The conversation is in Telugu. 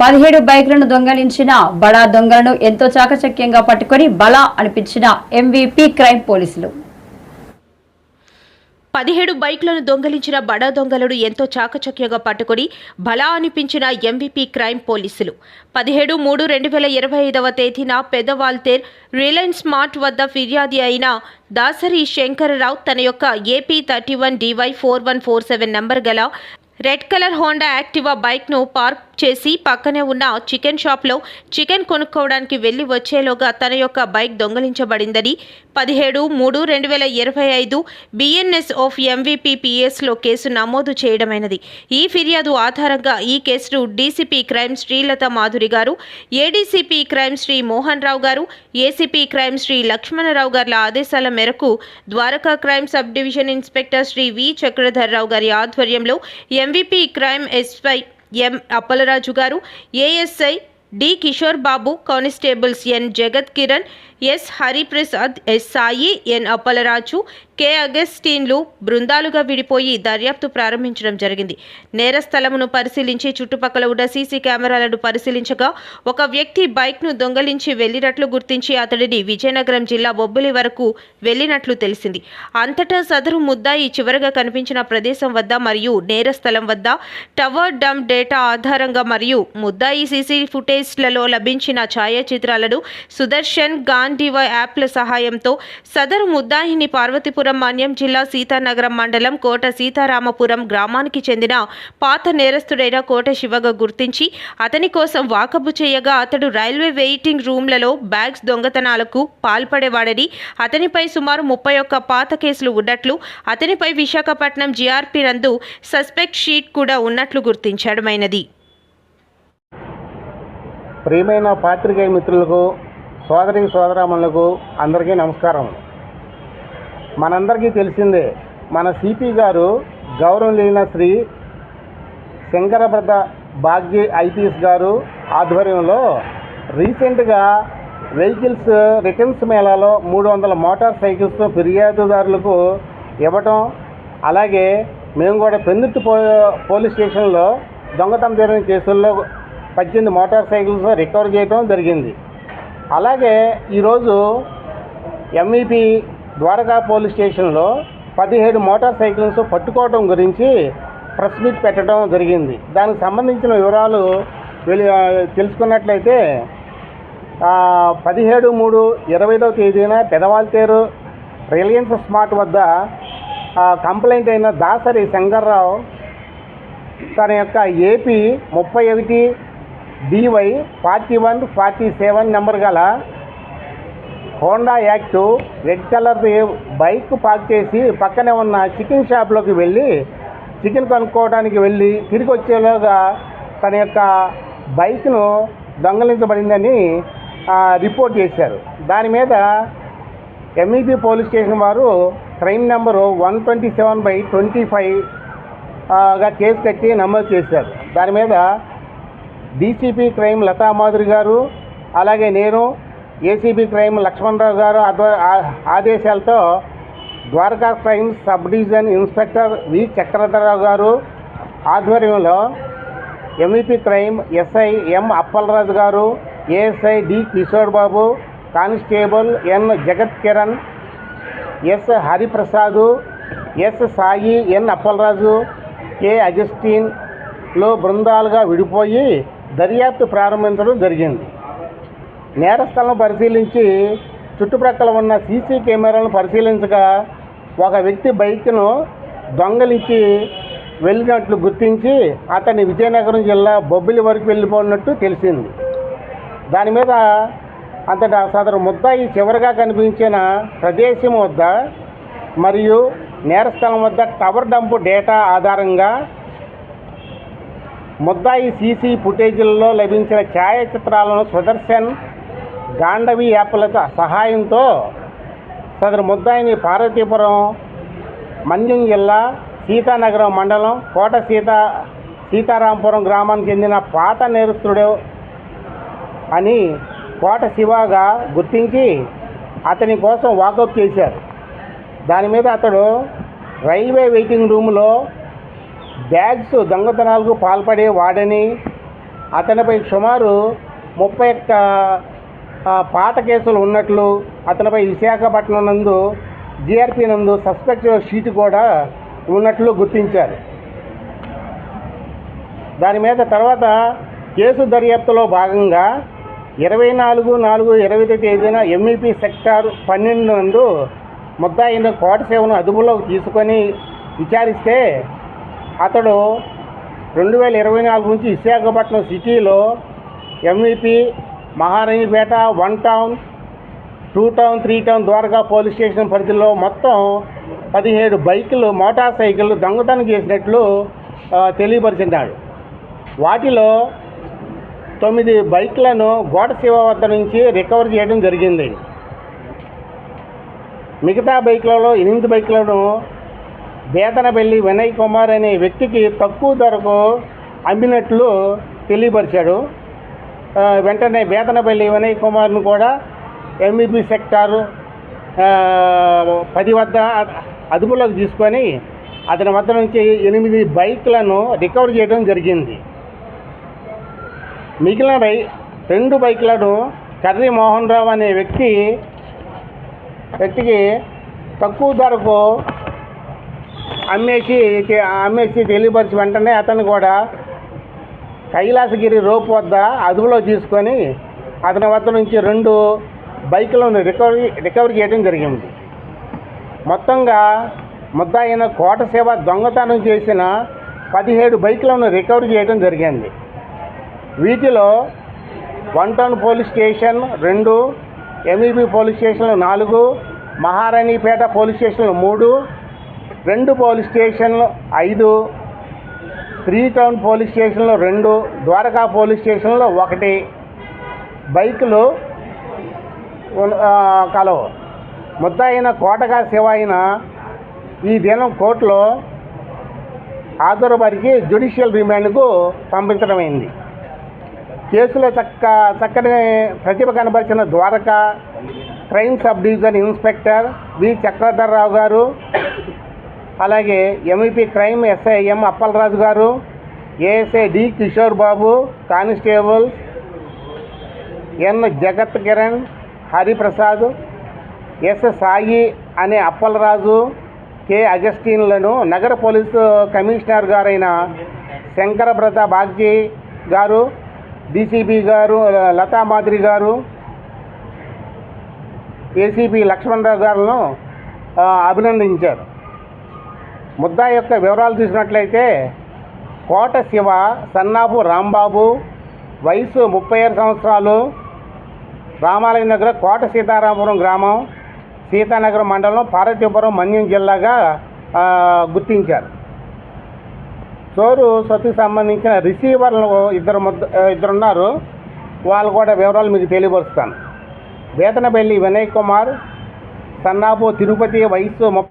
పదిహేడు బైక్లను దొంగలించిన బడా దొంగలను ఎంతో చాకచక్యంగా పట్టుకొని బలా అనిపించిన ఎంవీపీ క్రైమ్ పోలీసులు. పదిహేడు బైక్లను దొంగలించిన బడా దొంగలను ఎంతో చాకచక్యంగా పట్టుకుని బలా అనిపించిన ఎంవీపీ క్రైమ్ పోలీసులు. పదిహేడు మూడు రెండు వేల ఇరవై ఐదవ తేదీన పెదవాల్తేర్ రిలయన్స్ స్మార్ట్ వద్ద ఫిర్యాది అయిన దాసరి శంకరరావు తన యొక్క AP thirty one DY four one four seven number గల రెడ్ కలర్ హోండా యాక్టివా బైక్ను పార్క్ చేసి పక్కనే ఉన్న చికెన్ షాప్లో చికెన్ కొనుక్కోవడానికి వెళ్ళి వచ్చేలోగా తన యొక్క బైక్ దొంగలించబడిందని పదిహేడు మూడు రెండు వేల ఇరవై ఐదు బిఎన్ఎస్ ఆఫ్ ఎంవీపీ పిఎస్లో కేసు నమోదు చేయడమైనది. ఈ ఫిర్యాదు ఆధారంగా ఈ కేసును డీసీపీ క్రైమ్ శ్రీలత మాధురి గారు ఏడీసీపీ క్రైమ్ శ్రీ మోహన్ రావు గారు ఏసీపీ క్రైమ్ శ్రీ లక్ష్మణరావు గారుల ఆదేశాల మేరకు Dwaraka crime sub division inspector Shri V. Chakradharrao గారి ఆధ్వర్యంలో MVP crime SI M Appalaraju గారు ASI D Kishore Babu constables N Jagat Kiran S Hariprasad S Sai N Appalaraju K. అగస్టీన్లు బృందాలుగా విడిపోయి దర్యాప్తు ప్రారంభించడం జరిగింది. నేర స్థలమును పరిశీలించి చుట్టుపక్కల ఉన్న సీసీ కెమెరాలను పరిశీలించగా ఒక వ్యక్తి బైక్ను దొంగలించి వెళ్ళినట్లు గుర్తించి అతడిని విజయనగరం జిల్లా బొబ్బిలి వరకు వెళ్ళినట్లు తెలిసింది. అంతటా సదరు ముద్దాయి చివరగా కనిపించిన ప్రదేశం వద్ద మరియు నేర స్థలం వద్ద టవర్ డమ్ డేటా ఆధారంగా మరియు ముద్దాయి సీసీ ఫుటేజ్లలో లభించిన ఛాయాచిత్రాలను సుదర్శన్ గాంధీవ యాప్ల సహాయంతో సదరు ముద్దాయిని పార్వతీపురం మన్యం జిల్లా సీతానగరం మండలం కోట సీతారామపురం గ్రామానికి చెందిన పాత నేరస్తుడైన కోట శివగా గుర్తించి అతని కోసం వాకబు చేయగా అతడు రైల్వే వెయిటింగ్ రూమ్లలో బ్యాగ్స్ దొంగతనాలకు పాల్పడేవాడని అతనిపై సుమారు ముప్పై ఒక్క పాత కేసులు ఉన్నట్లు అతనిపై విశాఖపట్నం జీఆర్పీ నందు సస్పెక్ట్ షీట్ కూడా ఉన్నట్లు గుర్తించడమైనది. ప్రియమైన పాత్రికేయ మిత్రులకు సోదరి సోదరామణులకు అందరికీ నమస్కారం మనందరికీ తెలిసిందే మన సిపి గారు గౌరవనీయులైన శ్రీ శంకరభద్ర భాగ్య ఐపీఎస్ గారు ఆధ్వర్యంలో రీసెంట్గా వెహికల్స్ రిటర్న్స్ మేళాలో మూడు వందల మోటార్ సైకిల్స్ ఫిర్యాదుదారులకు ఇవ్వటం అలాగే మేము కూడా పెందుర్తి పో పోలీస్ స్టేషన్లో దొంగతనం జరిగిన కేసుల్లో పద్దెనిమిది మోటార్ సైకిల్స్ రికవర్ చేయడం జరిగింది. అలాగే ఈరోజు ఎంఈపీ ద్వారకా పోలీస్ స్టేషన్లో పదిహేడు మోటార్ సైకిల్స్ పట్టుకోవడం గురించి ప్రెస్ మీట్ పెట్టడం జరిగింది. దానికి సంబంధించిన వివరాలు తెలుసుకున్నట్లయితే పదిహేడు మూడు ఇరవైదవ తేదీన పెదవాల్తేరు రిలయన్స్ స్మార్ట్ వద్ద కంప్లైంట్ అయిన దాసరి శంకర్రావు తన యొక్క ఏపీ ముప్పై ఒకటి DY forty one forty seven number గల హోండా యాక్టు రెడ్ కలర్ది బైక్ పార్క్ చేసి పక్కనే ఉన్న చికెన్ షాప్లోకి వెళ్ళి చికెన్ కొనుక్కోవడానికి వెళ్ళి తిరిగి వచ్చేలోగా తన యొక్క బైక్ను దొంగలించబడిందని రిపోర్ట్ చేశారు. దాని మీద ఎంఈపీ పోలీస్ స్టేషన్ వారు crime number one twenty seven by twenty ఫైవ్గా case కట్టి నమోదు చేశారు. దాని మీద డీసీపీ క్రైమ్ లతా మాధురి గారు అలాగే నేను ఏసీబీ క్రైమ్ లక్ష్మణరావు గారు ఆదేశాలతో Dwaraka crime sub division inspector V. Chakradhararao గారు ఆధ్వర్యంలో MEP crime SI M Appalaraju గారు ASI D. Kishore Babu constable N. Jagat Kiran S. Hariprasad S. Sai N. Appalaraju K. అగస్టిన్లో బృందాలుగా విడిపోయి దర్యాప్తు ప్రారంభించడం జరిగింది. నేరస్థలం పరిశీలించి చుట్టుప్రక్కల ఉన్న సీసీ కెమెరాలను పరిశీలించగా ఒక వ్యక్తి బైక్ను దొంగలించి వెళ్ళినట్లు గుర్తించి అతన్ని విజయనగరం జిల్లా బొబ్బిలి వరకు వెళ్ళిపోయినట్టు తెలిసింది. దాని మీద అంతటా సదరు ముద్దాయి చివరిగా కనిపించిన ప్రదేశం వద్ద మరియు నేరస్థలం వద్ద టవర్ డంపు డేటా ఆధారంగా ముద్దాయి సీసీ ఫుటేజీలలో లభించిన ఛాయాచిత్రాలను సుదర్శన్ గాండవి యాప్ల సహాయంతో సదరు ముద్దాయిని పార్వతీపురం మంజం జిల్లా సీతానగరం మండలం కోట సీత సీతారాంపురం గ్రామానికి చెందిన పాత నేరస్తుడు అని కోట శివగా గుర్తించి అతని కోసం వాకప్ చేశారు. దాని మీద అతడు రైల్వే వెయిటింగ్ రూమ్లో బ్యాగ్స్ దొంగతనాలకు పాల్పడే వాడని అతనిపై సుమారు ముప్పై ఒక్క పాత కేసులు ఉన్నట్లు అతనిపై విశాఖపట్నం నందు జిఆర్పి నందు సస్పెక్ట్ షీట్ కూడా ఉన్నట్లు గుర్తించారు. దాని మీద తర్వాత కేసు దర్యాప్తులో భాగంగా ఇరవై నాలుగు నాలుగు ఇరవై తేదీన ఎంఈపీ సెక్టార్ పన్నెండు నందు ముద్దాయిన కోటసేవను అదుపులోకి తీసుకొని విచారిస్తే అతడు రెండు వేల ఇరవై నాలుగు నుంచి విశాఖపట్నం సిటీలో MEP Maharanipeta one town two town three town Dwaraka police station పరిధిలో మొత్తం పదిహేడు బైకులు మోటార్ సైకిళ్ళు దొంగతనం చేసినట్లు తెలియపరిచినాడు వాటిలో తొమ్మిది బైక్లను గోడ శివ వద్ద నుంచి రికవర్ చేయడం జరిగింది. మిగతా బైక్లలో ఎనిమిది బైక్లను బేతనబెల్లి వినయ్ కుమార్ అనే వ్యక్తికి తక్కువ ధరకు అమ్మినట్లు తెలియపరిచాడు. వెంటనే బేతనపల్లి వినయ్ కుమార్ను కూడా ఎంఈపీ సెక్టారు పది వద్ద అదుపులోకి తీసుకొని అతని వద్ద నుంచి ఎనిమిది బైక్లను రికవర్ చేయడం జరిగింది. మిగిలిన రై రెండు బైక్లను కర్రీ మోహన్ రావు అనే వ్యక్తి వ్యక్తికి తక్కువ ధరకు అమ్మేసి అమ్మేసి తెలియపరిచి వెంటనే అతను కూడా కైలాసగిరి రోప్ వద్ద అదుపులో తీసుకొని అతని వద్ద నుంచి రెండు బైకులను రికవరీ రికవరీ చేయడం జరిగింది. మొత్తంగా ముద్దాయిన కోట సేవ దొంగతనం చేసిన పదిహేడు బైకులను రికవరీ చేయడం జరిగింది. వీటిలో వన్ టౌన్ పోలీస్ స్టేషన్ రెండు ఎంఈబి పోలీస్ స్టేషన్లు నాలుగు మహారాణిపేట పోలీస్ స్టేషన్లు మూడు రెండు పోలీస్ స్టేషన్లు ఐదు త్రీ టౌన్ పోలీస్ స్టేషన్లో రెండు ద్వారకా పోలీస్ స్టేషన్లో ఒకటి. బైకులు కలవు. ముద్దాయిన కోటగా శివ అయిన ఈ దినం కోర్టులో హాజరుపరిచి జ్యుడిషియల్ రిమాండ్కు పంపించడమైంది. కేసులో చక్క చక్కని ప్రతిభ కనబరిచిన Dwaraka crime sub division inspector V. Chakradharrao గారు అలాగే MEP crime SI M Appalaraju గారు ASI D Kishore Babu constable N Jagat Kiran Hariprasad yes Sai అనే అప్పలరాజు కె అగస్టిన్లను నగర పోలీసు కమిషనర్ గారైన శంకరబ్రత బాగ్జీ గారు డీసీపీ గారు లతా మాదిరి గారు ఏసీపీ లక్ష్మణరావు గారును అభినందించారు. ముద్దా యొక్క వివరాలు చూసినట్లయితే కోట శివ సన్నాపు రాంబాబు వయసు ముప్పై ఆరు సంవత్సరాలు రామాలయం దగ్గర కోట సీతారామపురం గ్రామం సీతానగరం మండలం పార్వతీపురం మన్యం జిల్లాగా గుర్తించారు. చోరు సత్తుకు సంబంధించిన రిసీవర్లు ఇద్దరు ముద్ద ఇద్దరున్నారు. వాళ్ళు కూడా వివరాలు మీకు తెలియపరుస్తాను. వేతనపల్లి వినయ్ కుమార్ సన్నాపు తిరుపతి వయస్సు ముప్పై